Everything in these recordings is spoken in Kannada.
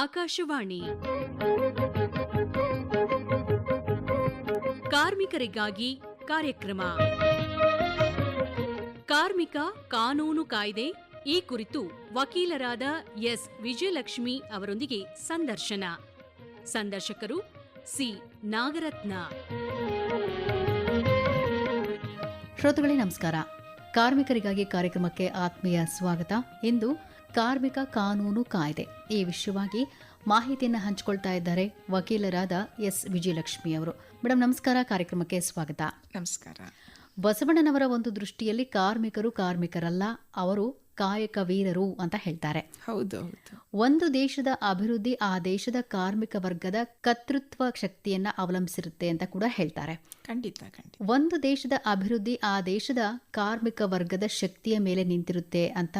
ಆಕಾಶವಾಣಿ. ಕಾರ್ಮಿಕರಿಗಾಗಿ ಕಾರ್ಯಕ್ರಮ. ಕಾರ್ಮಿಕ ಕಾನೂನು ಕಾಯ್ದೆ, ಈ ಕುರಿತು ವಕೀಲರಾದ ಎಸ್. ವಿಜಯಲಕ್ಷ್ಮಿ ಅವರೊಂದಿಗೆ ಸಂದರ್ಶನ. ಸಂದರ್ಶಕರು ಸಿ. ನಾಗರತ್ನ. ಶ್ರೋತೃಗಳೇ ನಮಸ್ಕಾರ. ಕಾರ್ಮಿಕರಿಗಾಗಿ ಕಾರ್ಯಕ್ರಮಕ್ಕೆ ಆತ್ಮೀಯ ಸ್ವಾಗತ. ಇಂದು ಕಾರ್ಮಿಕ ಕಾನೂನು ಕಾಯ್ದೆ. ಈ ವಿಷಯವಾಗಿ ಮಾಹಿತಿಯನ್ನು ಹಂಚಿಕೊಳ್ತಾ ಇದ್ದಾರೆ ವಕೀಲರಾದ ಎಸ್. ವಿಜಯಲಕ್ಷ್ಮಿ ಅವರು. ಮೇಡಮ್ ನಮಸ್ಕಾರ. ಕಾರ್ಯಕ್ರಮಕ್ಕೆ ಸ್ವಾಗತ. ನಮಸ್ಕಾರ. ಬಸವಣ್ಣನವರ ಒಂದು ದೃಷ್ಟಿಯಲ್ಲಿ ಕಾರ್ಮಿಕರು ಕಾರ್ಮಿಕರಲ್ಲ ಅವರು ಕಾಯಕ ವೀರರು ಅಂತ ಹೇಳ್ತಾರೆ. ಹೌದು. ಒಂದು ದೇಶದ ಅಭಿವೃದ್ಧಿ ಆ ದೇಶದ ಕಾರ್ಮಿಕ ವರ್ಗದ ಕರ್ತೃತ್ವ ಶಕ್ತಿಯನ್ನ ಅವಲಂಬಿಸಿರುತ್ತೆ ಅಂತ ಕೂಡ ಹೇಳ್ತಾರೆ. ಖಂಡಿತ ಖಂಡಿತ. ಒಂದು ದೇಶದ ಅಭಿವೃದ್ಧಿ ಆ ದೇಶದ ಕಾರ್ಮಿಕ ವರ್ಗದ ಶಕ್ತಿಯ ಮೇಲೆ ನಿಂತಿರುತ್ತೆ ಅಂತ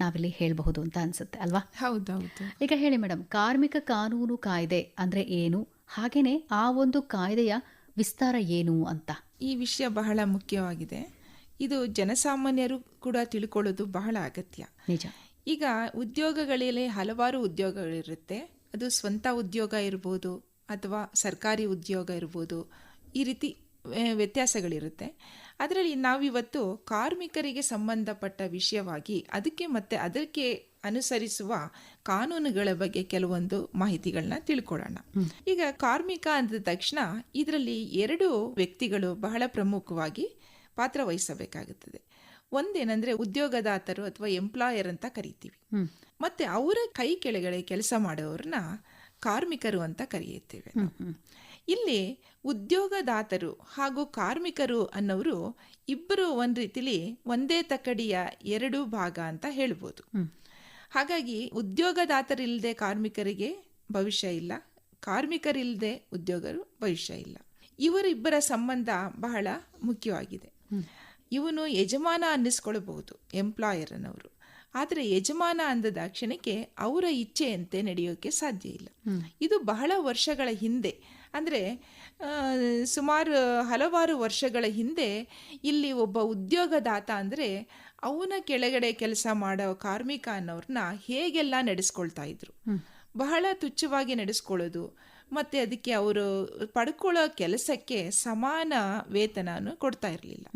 ನಾವಿಲ್ಲಿ ಹೇಳಬಹುದು ಅಂತ ಅನ್ಸುತ್ತೆ ಅಲ್ವಾ? ಹೌದೌದು ಹೌದು. ಈಗ ಹೇಳಿ ಮೇಡಮ್ ಕಾರ್ಮಿಕ ಕಾನೂನು ಕಾಯ್ದೆ ಅಂದ್ರೆ ಏನು? ಹಾಗೇನೆ ಆ ಒಂದು ಕಾಯ್ದೆಯ ವಿಸ್ತಾರ ಏನು ಅಂತ? ಈ ವಿಷಯ ಬಹಳ ಮುಖ್ಯವಾಗಿದೆ. ಇದು ಜನಸಾಮಾನ್ಯರು ಕೂಡ ತಿಳ್ಕೊಳ್ಳೋದು ಬಹಳ ಅಗತ್ಯ. ನಿಜ. ಈಗ ಉದ್ಯೋಗಗಳಲ್ಲಿ ಹಲವಾರು ಉದ್ಯೋಗಗಳಿರುತ್ತೆ. ಅದು ಸ್ವಂತ ಉದ್ಯೋಗ ಇರ್ಬೋದು ಅಥವಾ ಸರ್ಕಾರಿ ಉದ್ಯೋಗ ಇರ್ಬೋದು. ಈ ರೀತಿ ವ್ಯತ್ಯಾಸಗಳಿರುತ್ತೆ. ಅದರಲ್ಲಿ ನಾವಿವತ್ತು ಕಾರ್ಮಿಕರಿಗೆ ಸಂಬಂಧಪಟ್ಟ ವಿಷಯವಾಗಿ ಅದಕ್ಕೆ ಮತ್ತೆ ಅದಕ್ಕೆ ಅನುಸರಿಸುವ ಕಾನೂನುಗಳ ಬಗ್ಗೆ ಕೆಲವೊಂದು ಮಾಹಿತಿಗಳನ್ನ ತಿಳ್ಕೊಳ್ಳೋಣ. ಈಗ ಕಾರ್ಮಿಕ ಅಂದ ತಕ್ಷಣ ಇದರಲ್ಲಿ ಎರಡು ವ್ಯಕ್ತಿಗಳು ಬಹಳ ಪ್ರಮುಖವಾಗಿ ಪಾತ್ರ ವಹಿಸಬೇಕಾಗುತ್ತದೆ. ಒಂದೇನಂದ್ರೆ ಉದ್ಯೋಗದಾತರು ಅಥವಾ ಎಂಪ್ಲಾಯರ್ ಅಂತ ಕರಿತೀವಿ. ಮತ್ತೆ ಅವರ ಕೈ ಕೆಳಗಡೆ ಕೆಲಸ ಮಾಡೋರನ್ನ ಕಾರ್ಮಿಕರು ಅಂತ ಕರೆಯುತ್ತೇವೆ ಇಲ್ಲಿ ಉದ್ಯೋಗದಾತರು ಹಾಗೂ ಕಾರ್ಮಿಕರು ಅನ್ನೋರು ಇಬ್ಬರು ಒಂದ್ ರೀತಿಲಿ ಒಂದೇ ತಕ್ಕಡಿಯ ಎರಡು ಭಾಗ ಅಂತ ಹೇಳ್ಬೋದು. ಹಾಗಾಗಿ ಉದ್ಯೋಗದಾತರಿಲ್ಲದೆ ಕಾರ್ಮಿಕರಿಗೆ ಭವಿಷ್ಯ ಇಲ್ಲ ಕಾರ್ಮಿಕರಿಲ್ಲದೆ ಉದ್ಯೋಗರು ಭವಿಷ್ಯ ಇಲ್ಲ. ಇವರಿಬ್ಬರ ಸಂಬಂಧ ಬಹಳ ಮುಖ್ಯವಾಗಿದೆ. ಇವನು ಯಜಮಾನ ಅನ್ನಿಸ್ಕೊಳ್ಬಹುದು ಎಂಪ್ಲಾಯರ್ ಅನ್ನೋರು. ಆದರೆ ಯಜಮಾನ ಅಂದದ ಕ್ಷಣಕ್ಕೆ ಅವರ ಇಚ್ಛೆಯಂತೆ ನಡೆಯೋಕೆ ಸಾಧ್ಯ ಇಲ್ಲ. ಇದು ಬಹಳ ವರ್ಷಗಳ ಹಿಂದೆ ಅಂದರೆ ಸುಮಾರು ಹಲವಾರು ವರ್ಷಗಳ ಹಿಂದೆ ಇಲ್ಲಿ ಒಬ್ಬ ಉದ್ಯೋಗದಾತ ಅಂದರೆ ಅವನ ಕೆಳಗಡೆ ಕೆಲಸ ಮಾಡೋ ಕಾರ್ಮಿಕ ಅನ್ನೋರನ್ನ ಹೇಗೆಲ್ಲ ನಡೆಸ್ಕೊಳ್ತಾ ಇದ್ರು? ಬಹಳ ತುಚ್ಛವಾಗಿ ನಡೆಸ್ಕೊಳ್ಳೋದು ಮತ್ತೆ ಅದಕ್ಕೆ ಅವರು ಪಡ್ಕೊಳ್ಳೋ ಕೆಲಸಕ್ಕೆ ಸಮಾನ ವೇತನನು ಕೊಡ್ತಾ ಇರಲಿಲ್ಲ.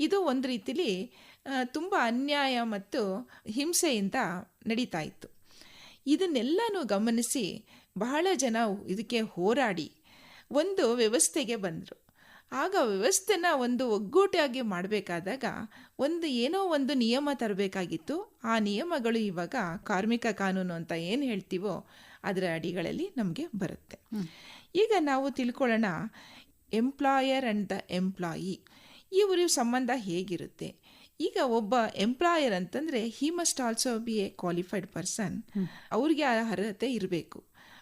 ಇದು ಒಂದು ರೀತಿಲಿ ತುಂಬ ಅನ್ಯಾಯ ಮತ್ತು ಹಿಂಸೆಯಿಂದ ನಡೀತಾ ಇತ್ತು. ಇದನ್ನೆಲ್ಲನೂ ಗಮನಿಸಿ ಬಹಳ ಜನ ಇದಕ್ಕೆ ಹೋರಾಡಿ ಒಂದು ವ್ಯವಸ್ಥೆಗೆ ಬಂದರು. ಆಗ ವ್ಯವಸ್ಥೆನ ಒಂದು ಒಗ್ಗೂಟಾಗಿ ಮಾಡಬೇಕಾದಾಗ ಒಂದು ಏನೋ ಒಂದು ನಿಯಮ ತರಬೇಕಾಗಿತ್ತು. ಆ ನಿಯಮಗಳು ಇವಾಗ ಕಾರ್ಮಿಕ ಕಾನೂನು ಅಂತ ಏನು ಹೇಳ್ತೀವೋ ಅದರ ಅಡಿಗಳಲ್ಲಿ ನಮಗೆ ಬರುತ್ತೆ. ಈಗ ನಾವು ತಿಳ್ಕೊಳ್ಳೋಣ ಎಂಪ್ಲಾಯರ್ ಆ್ಯಂಡ್ ದ ಎಂಪ್ಲಾಯಿ ಇವರು ಸಂಬಂಧ ಹೇಗಿರುತ್ತೆ? ಈಗ ಒಬ್ಬ ಎಂಪ್ಲಾಯರ್ ಅಂತಂದರೆ he must also be a qualified person ಅವ್ರಿಗೆ ಆ ಅರ್ಹತೆ ಇರಬೇಕು.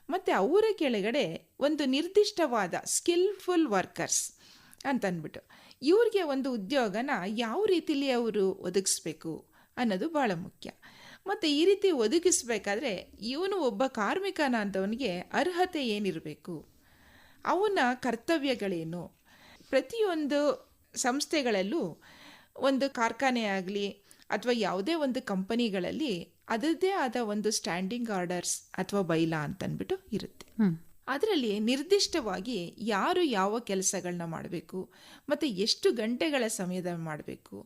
ಮತ್ತು ಅವರ ಕೆಳಗಡೆ ಒಂದು ನಿರ್ದಿಷ್ಟವಾದ ಸ್ಕಿಲ್ಫುಲ್ ವರ್ಕರ್ಸ್ ಅಂತಂದ್ಬಿಟ್ಟು ಇವ್ರಿಗೆ ಒಂದು ಉದ್ಯೋಗನ ಯಾವ ರೀತಿಲಿ ಅವರು ಒದಗಿಸ್ಬೇಕು ಅನ್ನೋದು ಭಾಳ ಮುಖ್ಯ. ಮತ್ತು ಈ ರೀತಿ ಒದಗಿಸ್ಬೇಕಾದ್ರೆ ಇವನು ಒಬ್ಬ ಕಾರ್ಮಿಕನ ಅಂತವನಿಗೆ ಅರ್ಹತೆ ಏನಿರಬೇಕು? ಅವನ ಕರ್ತವ್ಯಗಳೇನು? ಪ್ರತಿಯೊಂದು ಸಂಸ್ಥೆಗಳಲ್ಲೂ ಒಂದು ಕಾರ್ಖಾನೆ ಆಗಲಿ, ಅಥವಾ ಯಾವುದೇ ಒಂದು ಕಂಪನಿಗಳಲ್ಲಿ ಅದರದ್ದೇ ಆದ ಒಂದು ಸ್ಟ್ಯಾಂಡಿಂಗ್ ಆರ್ಡರ್ಸ್ ಅಥವಾ ಬೈಲಾ ಅಂತಂದ್ಬಿಟ್ಟು ಇರುತ್ತೆ. ಅದರಲ್ಲಿ ನಿರ್ದಿಷ್ಟವಾಗಿ ಯಾರು ಯಾವ ಕೆಲಸಗಳನ್ನ ಮಾಡಬೇಕು ಮತ್ತು ಎಷ್ಟು ಗಂಟೆಗಳ ಸಮಯದ ಮಾಡಬೇಕು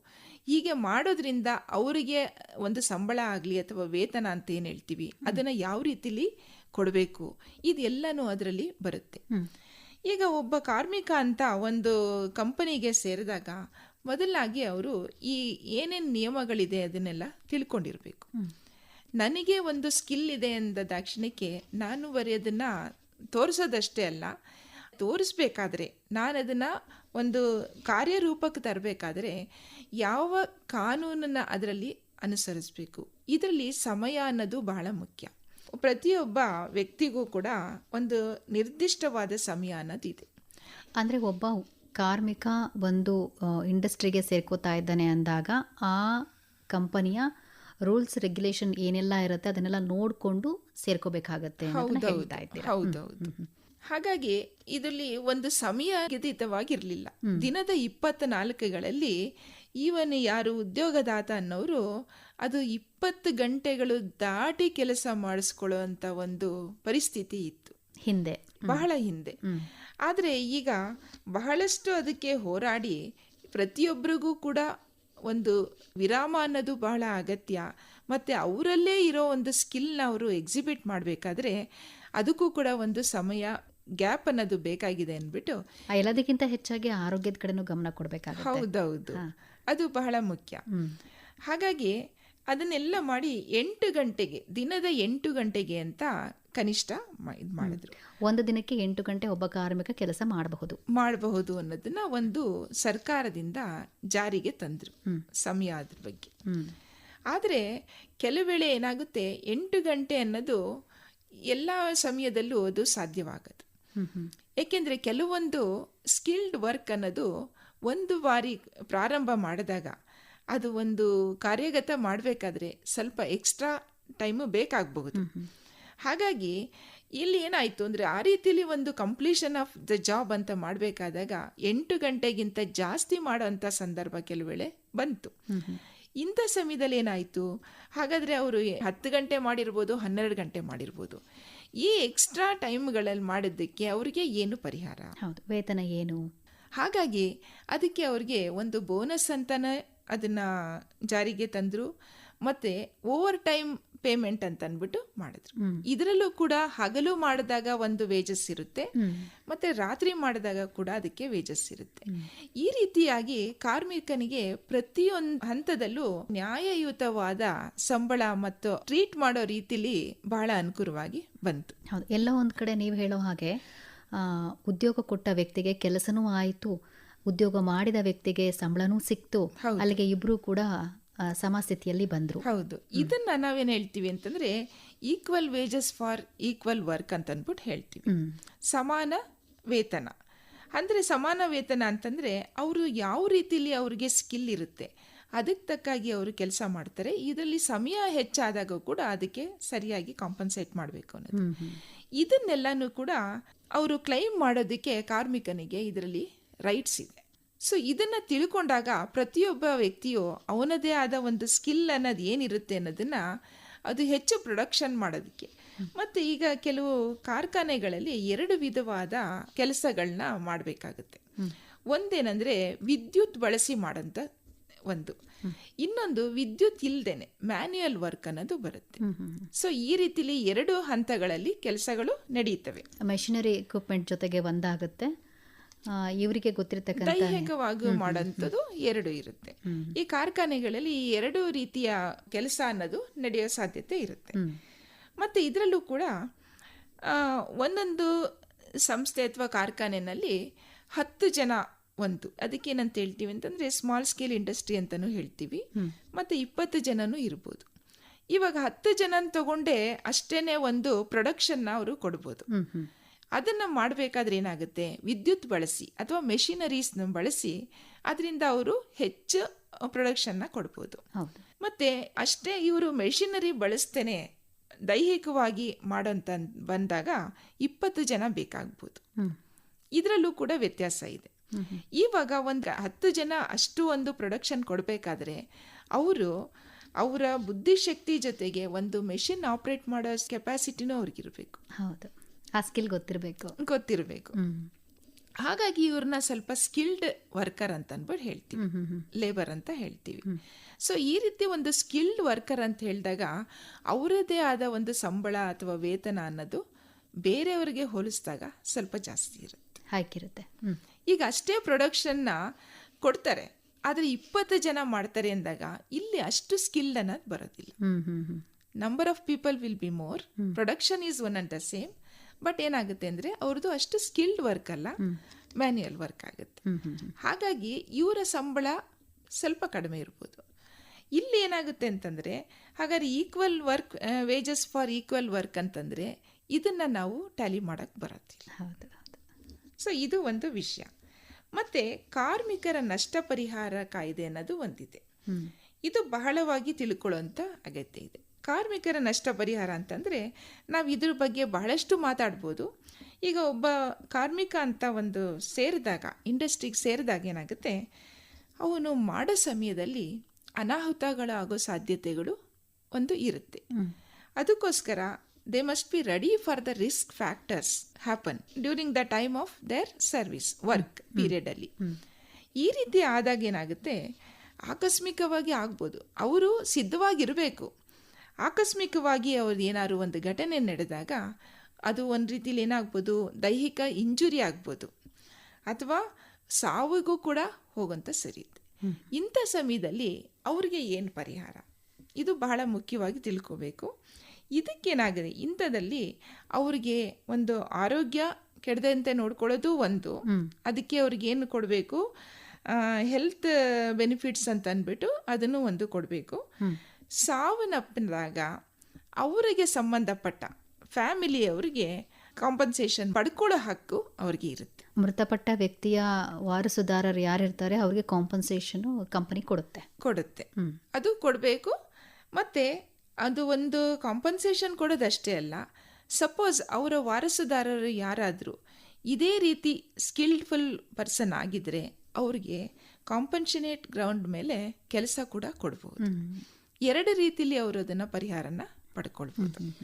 ಹೀಗೆ ಮಾಡೋದ್ರಿಂದ ಅವರಿಗೆ ಒಂದು ಸಂಬಳ ಆಗಲಿ ಅಥವಾ ವೇತನ ಅಂತ ಏನು ಹೇಳ್ತೀವಿ ಅದನ್ನು ಯಾವ ರೀತಿಲಿ ಕೊಡಬೇಕು ಇದೆಲ್ಲನೂ ಅದರಲ್ಲಿ ಬರುತ್ತೆ. ಈಗ ಒಬ್ಬ ಕಾರ್ಮಿಕ ಅಂತ ಒಂದು ಕಂಪನಿಗೆ ಸೇರಿದಾಗ ಮೊದಲಾಗಿ ಅವರು ಈ ಏನೇನು ನಿಯಮಗಳಿದೆ ಅದನ್ನೆಲ್ಲ ತಿಳ್ಕೊಂಡಿರಬೇಕು. ನನಗೆ ಒಂದು ಸ್ಕಿಲ್ ಇದೆ ಅಂದ ದಾಕ್ಷಿಣಕ್ಕೆ ನಾನು ಬರೆಯೋದನ್ನು ತೋರಿಸೋದಷ್ಟೇ ಅಲ್ಲ, ತೋರಿಸ್ಬೇಕಾದ್ರೆ ನಾನು ಅದನ್ನು ಒಂದು ಕಾರ್ಯರೂಪಕ್ಕೆ ತರಬೇಕಾದ್ರೆ ಯಾವ ಕಾನೂನನ್ನ ಅದರಲ್ಲಿ ಅನುಸರಿಸಬೇಕು. ಇದರಲ್ಲಿ ಸಮಯ ಅನ್ನೋದು ಬಹಳ ಮುಖ್ಯ. ಪ್ರತಿಯೊಬ್ಬ ವ್ಯಕ್ತಿಗೂ ಕೂಡ ಒಂದು ನಿರ್ದಿಷ್ಟವಾದ ಸಮಯ ಅನ್ನೋದಿದೆ. ಅಂದರೆ ಒಬ್ಬ ಕಾರ್ಮಿಕ ಒಂದು ಇಂಡಸ್ಟ್ರಿಗೆ ಸೇರ್ಕೋತಾ ಇದ್ದಾನೆ ಅಂದಾಗ ಆ ಕಂಪನಿಯ ರೂಲ್ಸ್ ರೆಗ್ಯುಲೇಷನ್ ಏನೆಲ್ಲ ಇರುತ್ತೆ ಅದನ್ನೆಲ್ಲ ನೋಡಿಕೊಂಡು ಸೇರ್ಕೋಬೇಕಾಗತ್ತೆ ಹೌದೌದು ಹಾಗಾಗಿ ಇದರಲ್ಲಿ ಒಂದು ಸಮಯ ನಿಗದಿತವಾಗಿರಲಿಲ್ಲ ದಿನದ ಇಪ್ಪತ್ತ ನಾಲ್ಕುಗಳಲ್ಲಿ ಈವನ್ ಯಾರು ಉದ್ಯೋಗದಾತ ಅನ್ನೋರು ಅದು ಇಪ್ಪತ್ತು ಗಂಟೆಗಳು ದಾಟಿ ಕೆಲಸ ಮಾಡಿಸ್ಕೊಳ್ಳುವಂತ ಒಂದು ಪರಿಸ್ಥಿತಿ ಇತ್ತು. ಹಿಂದೆ. ಬಹಳ ಹಿಂದೆ. ಆದರೆ ಈಗ ಬಹಳಷ್ಟು ಅದಕ್ಕೆ ಹೋರಾಡಿ ಪ್ರತಿಯೊಬ್ಬರಿಗೂ ಕೂಡ ಒಂದು ವಿರಾಮ ಅನ್ನೋದು ಬಹಳ ಅಗತ್ಯ. ಮತ್ತು ಅವರಲ್ಲೇ ಇರೋ ಒಂದು ಸ್ಕಿಲ್ನ ಅವರು ಎಕ್ಸಿಬಿಟ್ ಮಾಡಬೇಕಾದ್ರೆ ಅದಕ್ಕೂ ಕೂಡ ಒಂದು ಸಮಯ ಗ್ಯಾಪ್ ಅನ್ನೋದು ಬೇಕಾಗಿದೆ ಅಂದ್ಬಿಟ್ಟು ಎಲ್ಲದಕ್ಕಿಂತ ಹೆಚ್ಚಾಗಿ ಆರೋಗ್ಯದ ಕಡೆನೂ ಗಮನ ಕೊಡಬೇಕಾಗುತ್ತೆ. ಹೌದೌದು. ಅದು ಬಹಳ ಮುಖ್ಯ. ಹಾಗಾಗಿ ಅದನ್ನೆಲ್ಲ ಮಾಡಿ ಎಂಟು ಗಂಟೆಗೆ ದಿನದ ಎಂಟು ಗಂಟೆಗೆ ಅಂತ ಕನಿಷ್ಠ ಇದು ಮಾಡಿದ್ರು. ಒಂದು ದಿನಕ್ಕೆ ಎಂಟು ಗಂಟೆ ಒಬ್ಬ ಕಾರ್ಮಿಕ ಕೆಲಸ ಮಾಡಬಹುದು. ಮಾಡಬಹುದು ಅನ್ನೋದನ್ನ ಒಂದು ಸರ್ಕಾರದಿಂದ ಜಾರಿಗೆ ತಂದರು ಸಮಯ ಅದ್ರ ಬಗ್ಗೆ. ಆದರೆ ಕೆಲವು ವೇಳೆ ಏನಾಗುತ್ತೆ ಎಂಟು ಗಂಟೆ ಅನ್ನೋದು ಎಲ್ಲ ಸಮಯದಲ್ಲೂ ಅದು ಸಾಧ್ಯವಾಗದು. ಏಕೆಂದರೆ ಕೆಲವೊಂದು ಸ್ಕಿಲ್ಡ್ ವರ್ಕ್ ಅನ್ನೋದು ಒಂದು ಬಾರಿ ಪ್ರಾರಂಭ ಮಾಡಿದಾಗ ಅದು ಒಂದು ಕಾರ್ಯಗತ ಮಾಡಬೇಕಾದ್ರೆ ಸ್ವಲ್ಪ ಎಕ್ಸ್ಟ್ರಾ ಟೈಮು ಬೇಕಾಗಬಹುದು. ಹಾಗಾಗಿ ಇಲ್ಲಿ ಏನಾಯಿತು ಅಂದರೆ ಆ ರೀತಿಲಿ ಒಂದು ಕಂಪ್ಲೀಷನ್ ಆಫ್ ದ ಜಾಬ್ ಅಂತ ಮಾಡಬೇಕಾದಾಗ ಎಂಟು ಗಂಟೆಗಿಂತ ಜಾಸ್ತಿ ಮಾಡೋಂಥ ಸಂದರ್ಭ ಕೆಲವೇಳೆ ವೇಳೆ ಬಂತು. ಇಂಥ ಸಮಯದಲ್ಲಿ ಏನಾಯಿತು? ಹಾಗಾದರೆ ಅವರು ಹತ್ತು ಗಂಟೆ ಮಾಡಿರ್ಬೋದು ಹನ್ನೆರಡು ಗಂಟೆ ಮಾಡಿರ್ಬೋದು. ಈ ಎಕ್ಸ್ಟ್ರಾ ಟೈಮ್ಗಳಲ್ಲಿ ಮಾಡಿದ್ದಕ್ಕೆ ಅವರಿಗೆ ಏನು ಪರಿಹಾರ? ಹೌದು ವೇತನ ಏನು? ಹಾಗಾಗಿ ಅದಕ್ಕೆ ಅವ್ರಿಗೆ ಒಂದು ಬೋನಸ್ ಅಂತಲೇ ಅದನ್ನು ಜಾರಿಗೆ ತಂದರು. ಮತ್ತೆ ಓವರ್ ಟೈಮ್ ಪೇಮೆಂಟ್ ಅಂತ ಅಂದ್ಬಿಟ್ಟು ಮಾಡಿದ್ರು ಇದರಲ್ಲೂ ಕೂಡ ಹಗಲು ಮಾಡಿದಾಗ ಒಂದು ವೇಜಸ್ ಇರುತ್ತೆ ಮತ್ತೆ ರಾತ್ರಿ ಮಾಡಿದಾಗ ಕೂಡ ಅದಕ್ಕೆ ವೇಜಸ್ ಇರುತ್ತೆ. ಈ ರೀತಿಯಾಗಿ ಕಾರ್ಮಿಕನಿಗೆ ಪ್ರತಿಯೊಂದು ಹಂತದಲ್ಲೂ ನ್ಯಾಯಯುತವಾದ ಸಂಬಳ ಮತ್ತು ಟ್ರೀಟ್ ಮಾಡೋ ರೀತಿಲಿ ಬಹಳ ಅನುಕೂಲವಾಗಿ ಬಂತು. ಹೌದು ಒಂದ್ ಒಂದು ಕಡೆ ನೀವು ಹೇಳೋ ಹಾಗೆ ಉದ್ಯೋಗ ಕೊಟ್ಟ ವ್ಯಕ್ತಿಗೆ ಕೆಲಸನೂ ಆಯಿತು ಉದ್ಯೋಗ ಮಾಡಿದ ವ್ಯಕ್ತಿಗೆ ಸಂಬಳನೂ ಸಿಕ್ತು ಅಲ್ಲಿಗೆ ಇಬ್ರು ಕೂಡ ಸಮಸ್ಥಿತಿಯಲ್ಲಿ ಬಂದರು. ಹೌದು. ಇದನ್ನ ನಾವೇನು ಹೇಳ್ತೀವಿ ಅಂತಂದ್ರೆ equal wages for equal work ಅಂತ ಅಂದ್ಬಿಟ್ಟು ಹೇಳ್ತೀವಿ ಸಮಾನ ವೇತನ. ಅಂದರೆ ಸಮಾನ ವೇತನ ಅಂತಂದರೆ ಅವರು ಯಾವ ರೀತಿಯಲ್ಲಿ ಅವ್ರಿಗೆ ಸ್ಕಿಲ್ ಇರುತ್ತೆ ಅದಕ್ಕೆ ತಕ್ಕಾಗಿ ಅವರು ಕೆಲಸ ಮಾಡ್ತಾರೆ. ಇದರಲ್ಲಿ ಸಮಯ ಹೆಚ್ಚಾದಾಗ ಕೂಡ ಅದಕ್ಕೆ ಸರಿಯಾಗಿ ಕಾಂಪನ್ಸೇಟ್ ಮಾಡಬೇಕು ಅನ್ನೋದು. ಇದನ್ನೆಲ್ಲನೂ ಕೂಡ ಅವರು ಕ್ಲೈಮ್ ಮಾಡೋದಕ್ಕೆ ಕಾರ್ಮಿಕನಿಗೆ ಇದರಲ್ಲಿ ರೈಟ್ಸ್ ಇದೆ ಸೊ ಇದನ್ನ ತಿಳ್ಕೊಂಡಾಗ ಪ್ರತಿಯೊಬ್ಬ ವ್ಯಕ್ತಿಯು ಅವನದೇ ಆದ ಒಂದು ಸ್ಕಿಲ್ ಅನ್ನೋದು ಏನಿರುತ್ತೆ ಅನ್ನೋದನ್ನ ಅದು ಹೆಚ್ಚು ಪ್ರೊಡಕ್ಷನ್ ಮಾಡೋದಕ್ಕೆ. ಮತ್ತೆ ಈಗ ಕೆಲವು ಕಾರ್ಖಾನೆಗಳಲ್ಲಿ ಎರಡು ವಿಧವಾದ ಕೆಲಸಗಳನ್ನ ಮಾಡಬೇಕಾಗುತ್ತೆ. ಒಂದೇನಂದ್ರೆ ವಿದ್ಯುತ್ ಬಳಸಿ ಮಾಡೋಂಥ ಒಂದು. ಇನ್ನೊಂದು ವಿದ್ಯುತ್ ಇಲ್ದೇನೆ ಮ್ಯಾನ್ಯುಯಲ್ ವರ್ಕ್ ಅನ್ನೋದು ಬರುತ್ತೆ. ಸೊ ಈ ರೀತಿಲಿ ಎರಡು ಹಂತಗಳಲ್ಲಿ ಕೆಲಸಗಳು ನಡೆಯುತ್ತವೆ ಮೆಷಿನರಿ ಎಕ್ವಿಪ್ಮೆಂಟ್ ಜೊತೆಗೆ ಒಂದಾಗುತ್ತೆ. ಇವರಿಗೆ ಗೊತ್ತಿರತಕ್ಕಂಥ ದೈಹಿಕವಾಗಿ ಮಾಡೋಂಥದ್ದು ಎರಡು ಇರುತ್ತೆ. ಈ ಕಾರ್ಖಾನೆಗಳಲ್ಲಿ ಈ ಎರಡು ರೀತಿಯ ಕೆಲಸ ಅನ್ನೋದು ನಡೆಯೋ ಸಾಧ್ಯತೆ ಇರುತ್ತೆ. ಮತ್ತೆ ಇದರಲ್ಲೂ ಕೂಡ ಒಂದೊಂದು ಸಂಸ್ಥೆ ಅಥವಾ ಕಾರ್ಖಾನೆನಲ್ಲಿ ಹತ್ತು ಜನ ಒಂದು. ಅದಕ್ಕೇನಂತ ಹೇಳ್ತೀವಿ ಅಂತಂದ್ರೆ ಸ್ಮಾಲ್ ಸ್ಕೇಲ್ ಇಂಡಸ್ಟ್ರಿ ಅಂತಾನೂ ಹೇಳ್ತೀವಿ. ಮತ್ತೆ ಇಪ್ಪತ್ತು ಜನನೂ ಇರ್ಬೋದು. ಇವಾಗ ಹತ್ತು ಜನ ತಗೊಂಡೇ ಅಷ್ಟೇನೆ ಒಂದು ಪ್ರೊಡಕ್ಷನ್ನ ಅವರು ಕೊಡ್ಬೋದು. ಅದನ್ನು ಮಾಡಬೇಕಾದ್ರೆ ಏನಾಗುತ್ತೆ? ವಿದ್ಯುತ್ ಬಳಸಿ ಅಥವಾ ಮೆಷಿನರೀಸ್ನ ಬಳಸಿ ಅದರಿಂದ ಅವರು ಹೆಚ್ಚು ಪ್ರೊಡಕ್ಷನ್ನ ಕೊಡ್ಬೋದು. ಮತ್ತೆ ಅಷ್ಟೇ ಇವರು ಮೆಷಿನರಿ ಬಳಸ್ತೇನೆ ದೈಹಿಕವಾಗಿ ಮಾಡೋಂತ ಬಂದಾಗ ಇಪ್ಪತ್ತು ಜನ ಬೇಕಾಗ್ಬೋದು. ಇದರಲ್ಲೂ ಕೂಡ ವ್ಯತ್ಯಾಸ ಇದೆ. ಇವಾಗ ಒಂದು ಹತ್ತು ಜನ ಅಷ್ಟು ಒಂದು ಪ್ರೊಡಕ್ಷನ್ ಕೊಡಬೇಕಾದ್ರೆ ಅವರು ಅವರ ಬುದ್ಧಿಶಕ್ತಿ ಜೊತೆಗೆ ಒಂದು ಮೆಷಿನ್ ಆಪ್ರೇಟ್ ಮಾಡೋ ಕೆಪಾಸಿಟಿನೂ ಅವ್ರಿಗಿರಬೇಕು ಹೌದು. ಆ ಸ್ಕಿಲ್ ಗೊತ್ತಿರಬೇಕು. ಗೊತ್ತಿರಬೇಕು. ಹಾಗಾಗಿ ಇವ್ರನ್ನ ಸ್ವಲ್ಪ ಸ್ಕಿಲ್ಡ್ ವರ್ಕರ್ ಅಂತ ಅಂದ್ಬಿಟ್ಟು ಹೇಳ್ತೀವಿ ಲೇಬರ್ ಅಂತ ಹೇಳ್ತೀವಿ. ಸೊ ಈ ರೀತಿ ಒಂದು ಸ್ಕಿಲ್ಡ್ ವರ್ಕರ್ ಅಂತ ಹೇಳಿದಾಗ ಅವರದೇ ಆದ ಒಂದು ಸಂಬಳ ಅಥವಾ ವೇತನ ಅನ್ನೋದು ಬೇರೆಯವರಿಗೆ ಹೋಲಿಸಿದಾಗ ಸ್ವಲ್ಪ ಜಾಸ್ತಿ ಇರುತ್ತೆ. ಹಾಕಿರುತ್ತೆ ಈಗ ಅಷ್ಟೇ ಪ್ರೊಡಕ್ಷನ್ನ ಕೊಡ್ತಾರೆ. ಆದರೆ ಇಪ್ಪತ್ತು ಜನ ಮಾಡ್ತಾರೆ ಅಂದಾಗ ಇಲ್ಲಿ ಅಷ್ಟು ಸ್ಕಿಲ್ ಅನ್ನೋದು ಬರೋದಿಲ್ಲ. Number of people will be more production is one and the same but ಏನಾಗುತ್ತೆ ಅಂದರೆ ಅವ್ರದ್ದು ಅಷ್ಟು ಸ್ಕಿಲ್ಡ್ ವರ್ಕ್ ಅಲ್ಲ. ಮ್ಯಾನ್ಯಲ್ ವರ್ಕ್ ಆಗುತ್ತೆ. ಹಾಗಾಗಿ ಇವರ ಸಂಬಳ ಸ್ವಲ್ಪ ಕಡಿಮೆ ಇರ್ಬೋದು. ಇಲ್ಲಿ ಏನಾಗುತ್ತೆ ಅಂತಂದರೆ ಹಾಗಾದ್ರೆ equal work wages for equal work ಅಂತಂದರೆ ಇದನ್ನು ನಾವು ಟ್ಯಾಲಿ ಮಾಡೋಕ್ಕೆ ಬರೋದಿಲ್ಲ ಹೌದು ಹೌದು. ಸೊ ಇದು ಒಂದು ವಿಷಯ. ಮತ್ತೆ ಕಾರ್ಮಿಕರ ನಷ್ಟ ಪರಿಹಾರ ಕಾಯ್ದೆ ಅನ್ನೋದು ಒಂದಿದೆ. ಇದು ಬಹಳವಾಗಿ ತಿಳ್ಕೊಳ್ಳುವಂಥ ಅಗತ್ಯ ಇದೆ. ಕಾರ್ಮಿಕರ ನಷ್ಟ ಪರಿಹಾರ ಅಂತಂದರೆ ನಾವು ಇದ್ರ ಬಗ್ಗೆ ಬಹಳಷ್ಟು ಮಾತಾಡ್ಬೋದು. ಈಗ ಒಬ್ಬ ಕಾರ್ಮಿಕ ಅಂತ ಒಂದು ಸೇರಿದಾಗ ಇಂಡಸ್ಟ್ರಿಗೆ ಸೇರಿದಾಗ ಏನಾಗುತ್ತೆ? ಅವನು ಮಾಡೋ ಸಮಯದಲ್ಲಿ ಅನಾಹುತಗಳಾಗೋ ಸಾಧ್ಯತೆಗಳು ಒಂದು ಇರುತ್ತೆ. ಅದಕ್ಕೋಸ್ಕರ they must be ready for the risk factors happen during the time of their service work ಪೀರಿಯಡಲ್ಲಿ ಈ ರೀತಿ ಆದಾಗ ಏನಾಗುತ್ತೆ? ಆಕಸ್ಮಿಕವಾಗಿ ಆಗ್ಬೋದು. ಅವರು ಸಿದ್ಧವಾಗಿರಬೇಕು. ಆಕಸ್ಮಿಕವಾಗಿ ಅವ್ರದ್ದು ಏನಾದ್ರು ಒಂದು ಘಟನೆ ನಡೆದಾಗ ಅದು ಒಂದು ರೀತಿಲಿ ಏನಾಗ್ಬೋದು ದೈಹಿಕ ಇಂಜುರಿ ಆಗ್ಬೋದು. ಅಥವಾ ಸಾವಿಗೂ ಕೂಡ ಹೋಗುವಂಥ ಸರಿ ಇಂಥ ಸಮಯದಲ್ಲಿ ಅವ್ರಿಗೆ ಏನು ಪರಿಹಾರ? ಇದು ಬಹಳ ಮುಖ್ಯವಾಗಿ ತಿಳ್ಕೋಬೇಕು. ಇದಕ್ಕೇನಾಗಿದೆ? ಇಂಥದಲ್ಲಿ ಅವ್ರಿಗೆ ಒಂದು ಆರೋಗ್ಯ ಕೆಡದಂತೆ ನೋಡ್ಕೊಳ್ಳೋದು ಒಂದು. ಅದಕ್ಕೆ ಅವ್ರಿಗೆ ಏನು ಕೊಡಬೇಕು? ಹೆಲ್ತ್ ಬೆನಿಫಿಟ್ಸ್ ಅಂತ ಅಂದ್ಬಿಟ್ಟು ಅದನ್ನು ಒಂದು ಕೊಡಬೇಕು. ಸಾವನ್ನಪ್ಪಿದಾಗ ಅವರಿಗೆ ಸಂಬಂಧಪಟ್ಟ ಫ್ಯಾಮಿಲಿಯವರಿಗೆ ಕಾಂಪನ್ಸೇಷನ್ ಪಡ್ಕೊಳ್ಳೋ ಹಕ್ಕು ಅವ್ರಿಗೆ ಇರುತ್ತೆ. ಮೃತಪಟ್ಟ ವ್ಯಕ್ತಿಯ ವಾರಸುದಾರರು ಯಾರಿರ್ತಾರೆ ಅವ್ರಿಗೆ ಕಾಂಪನ್ಸೇಷನ್ ಕಂಪನಿ ಕೊಡುತ್ತೆ. ಕೊಡುತ್ತೆ. ಅದು ಕೊಡಬೇಕು. ಮತ್ತೆ ಅದು ಒಂದು ಕಾಂಪನ್ಸೇಷನ್ ಕೊಡೋದಷ್ಟೇ ಅಲ್ಲ ಸಪೋಸ್ ಅವರ ವಾರಸುದಾರರು ಯಾರಾದರೂ ಇದೇ ರೀತಿ ಸ್ಕಿಲ್ಫುಲ್ ಪರ್ಸನ್ ಆಗಿದ್ರೆ ಅವ್ರಿಗೆ ಕಾಂಪನ್ಷನೇಟ್ ಗ್ರೌಂಡ್ ಮೇಲೆ ಕೆಲಸ ಕೂಡ ಕೊಡ್ಬೋದು. ಎರಡು ರೀತಿಯಲ್ಲಿ ಅವರು ಅದನ್ನು ಪರಿಹಾರನ ಪಡ್ಕೊಳ್ಬೋದು.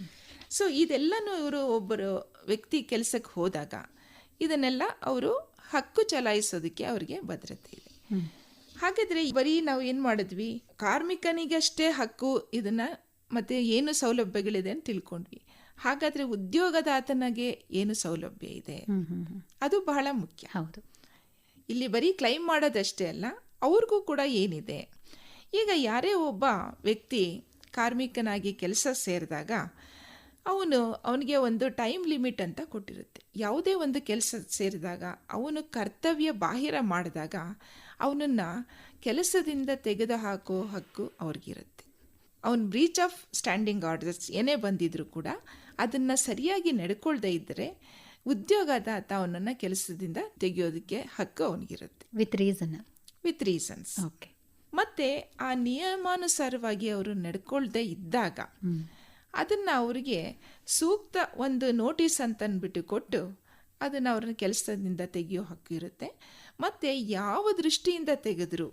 ಸೊ ಇದೆಲ್ಲನೂ ಇವರು ಒಬ್ಬರು ವ್ಯಕ್ತಿ ಕೆಲಸಕ್ಕೆ ಹೋದಾಗ ಇದನ್ನೆಲ್ಲ ಅವರು ಹಕ್ಕು ಚಲಾಯಿಸೋದಕ್ಕೆ ಅವರಿಗೆ ಭದ್ರತೆ ಇದೆ. ಹಾಗಾದ್ರೆ ಬರೀ ನಾವು ಏನು ಮಾಡಿದ್ವಿ? ಕಾರ್ಮಿಕನಿಗಷ್ಟೇ ಹಕ್ಕು ಇದನ್ನ ಮತ್ತೆ ಏನು ಸೌಲಭ್ಯಗಳಿದೆ ಅಂತ ತಿಳ್ಕೊಂಡ್ವಿ. ಹಾಗಾದ್ರೆ ಉದ್ಯೋಗದಾತನಿಗೆ ಏನು ಸೌಲಭ್ಯ ಇದೆ? ಅದು ಬಹಳ ಮುಖ್ಯ. ಹೌದು. ಇಲ್ಲಿ ಬರೀ ಕ್ಲೈಮ್ ಮಾಡೋದಷ್ಟೇ ಅಲ್ಲ ಅವ್ರಿಗೂ ಕೂಡ ಏನಿದೆ? ಈಗ ಯಾರೇ ಒಬ್ಬ ವ್ಯಕ್ತಿ ಕಾರ್ಮಿಕನಾಗಿ ಕೆಲಸ ಸೇರಿದಾಗ ಅವನು ಅವನಿಗೆ ಒಂದು ಟೈಮ್ ಲಿಮಿಟ್ ಅಂತ ಕೊಟ್ಟಿರುತ್ತೆ. ಯಾವುದೇ ಒಂದು ಕೆಲಸ ಸೇರಿದಾಗ ಅವನು ಕರ್ತವ್ಯ ಬಾಹಿರ ಮಾಡಿದಾಗ ಅವನನ್ನು ಕೆಲಸದಿಂದ ತೆಗೆದು ಹಾಕೋ ಹಕ್ಕು ಅವ್ರಿಗಿರುತ್ತೆ. ಅವನು ಬ್ರೀಚ್ ಆಫ್ ಸ್ಟ್ಯಾಂಡಿಂಗ್ ಆರ್ಡರ್ಸ್ ಏನೇ ಬಂದಿದ್ರೂ ಕೂಡ ಅದನ್ನು ಸರಿಯಾಗಿ ನಡ್ಕೊಳ್ದೇ ಇದ್ದರೆ ಉದ್ಯೋಗದಾತ ಅವನನ್ನು ಕೆಲಸದಿಂದ ತೆಗೆಯೋದಕ್ಕೆ ಹಕ್ಕು ಅವನಿಗಿರುತ್ತೆ. With reason with reasons okay ಮತ್ತು ಆ ನಿಯಮಾನುಸಾರವಾಗಿ ಅವರು ನಡ್ಕೊಳ್ದೇ ಇದ್ದಾಗ ಅದನ್ನು ಅವರಿಗೆ ಸೂಕ್ತ ಒಂದು ನೋಟಿಸ್ ಅಂತ ಅಂದ್ಬಿಟ್ಟು ಕೊಟ್ಟು ಅದನ್ನು ಅವ್ರನ್ನ ಕೆಲಸದಿಂದ ತೆಗೆಯೋ ಹಕ್ಕು ಇರುತ್ತೆ. ಮತ್ತು ಯಾವ ದೃಷ್ಟಿಯಿಂದ ತೆಗೆದ್ರು?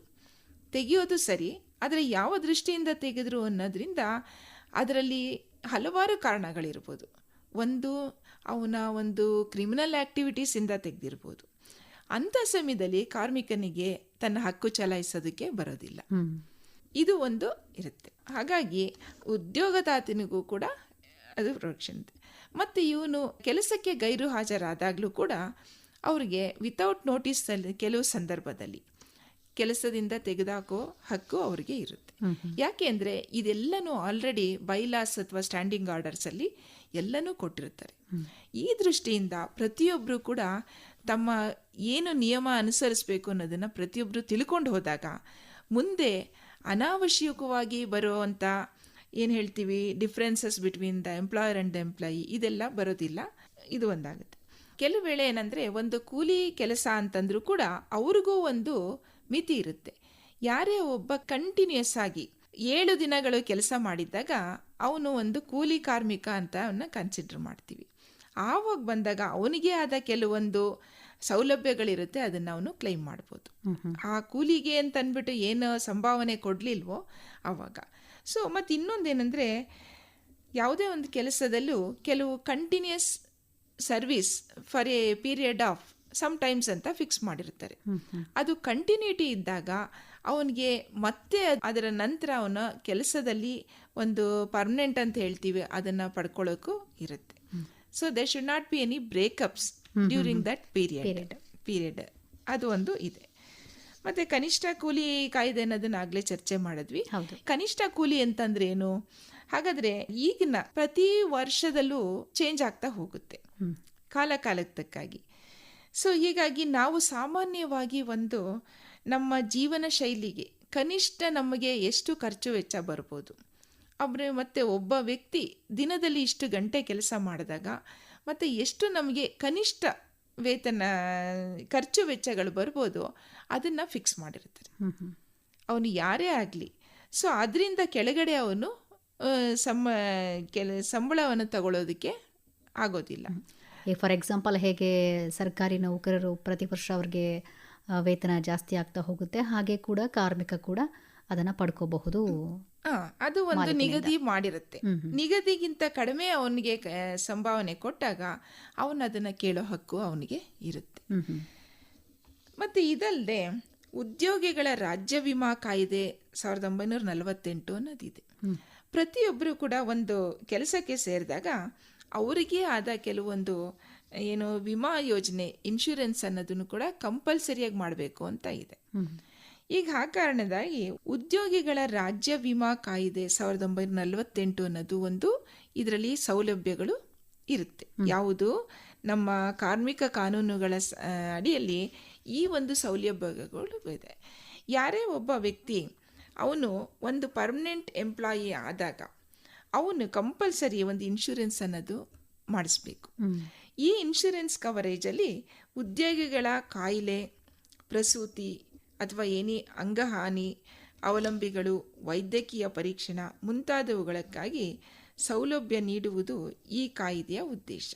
ತೆಗೆಯೋದು ಸರಿ ಆದರೆ ಯಾವ ದೃಷ್ಟಿಯಿಂದ ತೆಗೆದ್ರು ಅನ್ನೋದ್ರಿಂದ ಅದರಲ್ಲಿ ಹಲವಾರು ಕಾರಣಗಳಿರ್ಬೋದು. ಒಂದು ಅವನ ಒಂದು ಕ್ರಿಮಿನಲ್ ಆ್ಯಕ್ಟಿವಿಟೀಸಿಂದ ತೆಗೆದಿರ್ಬೋದು. ಅಂಥ ಸಮಯದಲ್ಲಿ ಕಾರ್ಮಿಕನಿಗೆ ತನ್ನ ಹಕ್ಕು ಚಲಾಯಿಸೋದಕ್ಕೆ ಬರೋದಿಲ್ಲ. ಇದು ಒಂದು ಇರುತ್ತೆ. ಹಾಗಾಗಿ ಉದ್ಯೋಗದಾತನಿಗೂ ಕೂಡ ಅದು ಪ್ರೊಟೆಕ್ಷನ್ ಇದೆ ಮತ್ತು ಇವನು ಕೆಲಸಕ್ಕೆ ಗೈರು ಹಾಜರಾದಾಗಲೂ ಕೂಡ ಅವ್ರಿಗೆ ವಿತೌಟ್ ನೋಟಿಸಲ್ಲಿ ಕೆಲವು ಸಂದರ್ಭದಲ್ಲಿ ಕೆಲಸದಿಂದ ತೆಗೆದಾಕೋ ಹಕ್ಕು ಅವ್ರಿಗೆ ಇರುತ್ತೆ. ಯಾಕೆ ಅಂದರೆ ಇದೆಲ್ಲನೂ ಆಲ್ರೆಡಿ ಬೈಲಾಸ್ ಅಥವಾ ಸ್ಟ್ಯಾಂಡಿಂಗ್ ಆರ್ಡರ್ಸಲ್ಲಿ ಎಲ್ಲನೂ ಕೊಟ್ಟಿರ್ತಾರೆ ಈ ದೃಷ್ಟಿಯಿಂದ ಪ್ರತಿಯೊಬ್ಬರು ಕೂಡ ತಮ್ಮ ಏನು ನಿಯಮ ಅನುಸರಿಸಬೇಕು ಅನ್ನೋದನ್ನು ಪ್ರತಿಯೊಬ್ಬರು ತಿಳ್ಕೊಂಡು ಹೋದಾಗ ಮುಂದೆ ಅನಾವಶ್ಯಕವಾಗಿ ಬರುವಂಥ ಏನು ಹೇಳ್ತೀವಿ differences between the employer and the employee ಇದೆಲ್ಲ ಬರೋದಿಲ್ಲ. ಇದು ಒಂದಾಗುತ್ತೆ. ಕೆಲವು ವೇಳೆ ಏನಂದರೆ ಒಂದು ಕೂಲಿ ಕೆಲಸ ಅಂತಂದ್ರೂ ಕೂಡ ಅವ್ರಿಗೂ ಒಂದು ಮಿತಿ ಇರುತ್ತೆ. ಯಾರೇ ಒಬ್ಬ ಕಂಟಿನ್ಯೂಸ್ ಆಗಿ ಏಳು ದಿನಗಳು ಕೆಲಸ ಮಾಡಿದ್ದಾಗ ಅವನು ಒಂದು ಕೂಲಿ ಕಾರ್ಮಿಕ ಅಂತ ಅವನ್ನ ಕನ್ಸಿಡರ್ ಮಾಡ್ತೀವಿ. ಆವಾಗ ಬಂದಾಗ ಅವನಿಗೆ ಆದ ಕೆಲವೊಂದು ಸೌಲಭ್ಯಗಳಿರುತ್ತೆ ಅದನ್ನು ಅವನು ಕ್ಲೈಮ್ ಮಾಡ್ಬೋದು. ಆ ಕೂಲಿಗೆ ಅಂತ ಅಂದ್ಬಿಟ್ಟು ಏನು ಸಂಭಾವನೆ ಕೊಡಲಿಲ್ವೋ ಆವಾಗ. ಸೊ ಮತ್ತು ಇನ್ನೊಂದೇನೆಂದರೆ ಯಾವುದೇ ಒಂದು ಕೆಲಸದಲ್ಲೂ ಕೆಲವು continuous service for a period of some times ಅಂತ ಫಿಕ್ಸ್ ಮಾಡಿರ್ತಾರೆ. ಅದು ಕಂಟಿನ್ಯೂಟಿ ಇದ್ದಾಗ ಅವನಿಗೆ ಮತ್ತೆ ಅದರ ನಂತರ ಅವನ ಕೆಲಸದಲ್ಲಿ ಒಂದು ಪರ್ಮನೆಂಟ್ ಅಂತ ಹೇಳ್ತೀವಿ ಅದನ್ನು ಪಡ್ಕೊಳ್ಳೋಕ್ಕೂ ಇರುತ್ತೆ. So they should not be any breakups during that period period ಅದು ಒಂದು ಇದೆ. ಮತ್ತೆ ಕನಿಷ್ಠ ಕೂಲಿ ಕಾಯ್ದೆ ಅನ್ನೋದನ್ನ ಆಗ್ಲೇ ಚರ್ಚೆ ಮಾಡಿದ್ವಿ. ಕನಿಷ್ಠ ಕೂಲಿ ಅಂತಂದ್ರೆ ಏನು? ಹಾಗಾದ್ರೆ ಈಗಿನ ಪ್ರತಿ ವರ್ಷದಲ್ಲೂ ಚೇಂಜ್ ಆಗ್ತಾ ಹೋಗುತ್ತೆ. ಕಾಲ ಕಾಲಕ್ಕೆ ತಕ್ಕಾಗಿ ಸೊ ಹೀಗಾಗಿ ನಾವು ಸಾಮಾನ್ಯವಾಗಿ ಒಂದು ನಮ್ಮ ಜೀವನ ಶೈಲಿಗೆ ಕನಿಷ್ಠ ನಮಗೆ ಎಷ್ಟು ಖರ್ಚು ವೆಚ್ಚ ಬರ್ಬೋದು. ಅವರು ಮತ್ತು ಒಬ್ಬ ವ್ಯಕ್ತಿ ದಿನದಲ್ಲಿ ಇಷ್ಟು ಗಂಟೆ ಕೆಲಸ ಮಾಡಿದಾಗ ಮತ್ತು ಎಷ್ಟು ನಮಗೆ ಕನಿಷ್ಠ ವೇತನ ಖರ್ಚು ವೆಚ್ಚಗಳು ಬರ್ಬೋದು ಅದನ್ನು ಫಿಕ್ಸ್ ಮಾಡಿರ್ತಾರೆ. ಅವನು ಯಾರೇ ಆಗಲಿ. ಸೊ ಅದರಿಂದ ಕೆಳಗಡೆ ಅವನು ಸಂಬ ಸಮ ಕೆಲ ಸಂಬಳವನ್ನು ತಗೊಳ್ಳೋದಕ್ಕೆ ಆಗೋದಿಲ್ಲ. ಈಗ ಫಾರ್ ಎಕ್ಸಾಂಪಲ್ ಹೇಗೆ ಸರ್ಕಾರಿ ನೌಕರರು ಪ್ರತಿ ವರ್ಷ ಅವ್ರಿಗೆ ವೇತನ ಜಾಸ್ತಿ ಆಗ್ತಾ ಹೋಗುತ್ತೆ. ಹಾಗೆ ಕೂಡ ಕಾರ್ಮಿಕ ಕೂಡ ಅದನ್ನ ಪಡ್ಕೋಬಹುದು. ಆ, ಅದು ಒಂದು ನಿಗದಿ ಮಾಡಿರುತ್ತೆ. ನಿಗದಿಗಿಂತ ಕಡಿಮೆ ಅವನಿಗೆ ಸಂಭಾವನೆ ಕೊಟ್ಟಾಗ ಅವನು ಅದನ್ನ ಕೇಳೋ ಹಕ್ಕು ಅವನಿಗೆ ಇರುತ್ತೆ. ಮತ್ತೆ ಇದಲ್ಲದೆ ಉದ್ಯೋಗಿಗಳ ರಾಜ್ಯ ವಿಮಾ ಕಾಯ್ದೆ ಸಾವಿರದ ಒಂಬೈನೂರ ನಲವತ್ತೆಂಟು ಅನ್ನೋದಿದೆ. ಪ್ರತಿಯೊಬ್ಬರು ಕೂಡ ಒಂದು ಕೆಲಸಕ್ಕೆ ಸೇರಿದಾಗ ಅವರಿಗೆ ಆದ ಕೆಲವೊಂದು ಏನು ವಿಮಾ ಯೋಜನೆ ಇನ್ಶೂರೆನ್ಸ್ ಅನ್ನೋದನ್ನು ಕೂಡ ಕಂಪಲ್ಸರಿಯಾಗಿ ಮಾಡಬೇಕು ಅಂತ ಇದೆ. ಈಗ ಆ ಕಾರಣದಾಗಿ ಉದ್ಯೋಗಿಗಳ ರಾಜ್ಯ ವಿಮಾ ಕಾಯಿದೆ ಸಾವಿರದ ಒಂಬೈನೂರ ನಲವತ್ತೆಂಟು ಅನ್ನೋದು ಒಂದು ಇದರಲ್ಲಿ ಸೌಲಭ್ಯಗಳು ಇರುತ್ತೆ. ಯಾವುದು? ನಮ್ಮ ಕಾರ್ಮಿಕ ಕಾನೂನುಗಳ ಅಡಿಯಲ್ಲಿ ಈ ಒಂದು ಸೌಲಭ್ಯಗಳು ಇದೆ. ಯಾರೇ ಒಬ್ಬ ವ್ಯಕ್ತಿ ಅವನು ಒಂದು ಪರ್ಮನೆಂಟ್ ಎಂಪ್ಲಾಯಿ ಆದಾಗ ಅವನು ಕಂಪಲ್ಸರಿ ಒಂದು ಇನ್ಶೂರೆನ್ಸ್ ಅನ್ನೋದು ಮಾಡಿಸ್ಬೇಕು. ಈ ಇನ್ಶೂರೆನ್ಸ್ ಕವರೇಜಲ್ಲಿ ಉದ್ಯೋಗಿಗಳ ಕಾಯಿಲೆ ಪ್ರಸೂತಿ ಅಥವಾ ಏನೇ ಅಂಗಹಾನಿ ಅವಲಂಬಿಗಳು ವೈದ್ಯಕೀಯ ಪರೀಕ್ಷಣ ಮುಂತಾದವುಗಳಕ್ಕಾಗಿ ಸೌಲಭ್ಯ ನೀಡುವುದು ಈ ಕಾಯ್ದೆಯ ಉದ್ದೇಶ.